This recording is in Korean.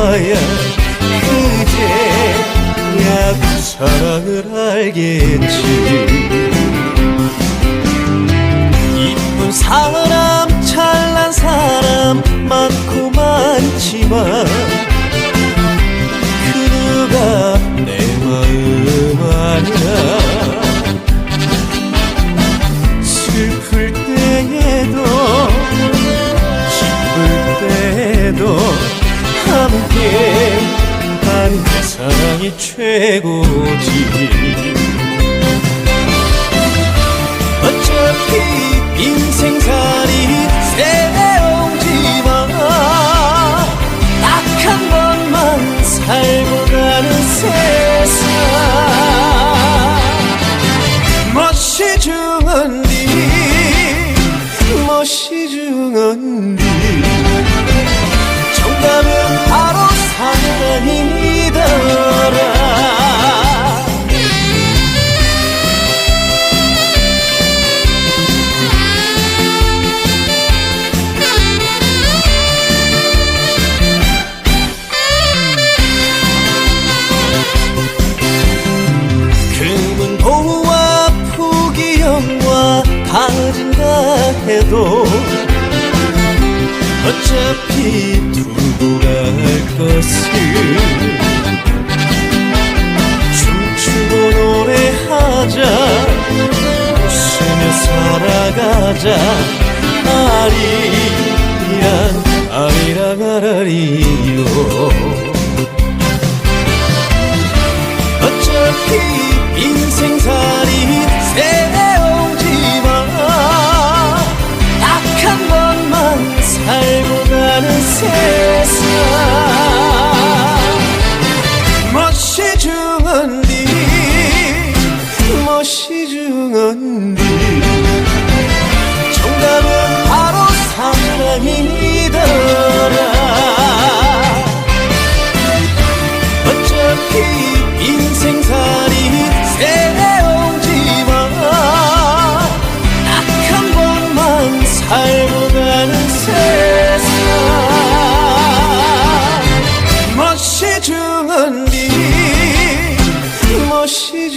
거야 그제야 그 사랑을 알겠지. 이쁜 사람 찬란 사람 많고 많지만 그 누가 내 마음 아니야 슬플 때에도 기쁠 때에도 함께 하는 사랑이 최고지. 어차피 인생살이 새옹지만 딱 한 번만 살고 가는 세상. 멋이 중언디 멋이 중언디 포기형과 다른가 해도 어차피 두고 갈 것을 춤추고 노래하자 웃으며 살아가자. 아리랑 아리랑 아라리요 살 네 멋이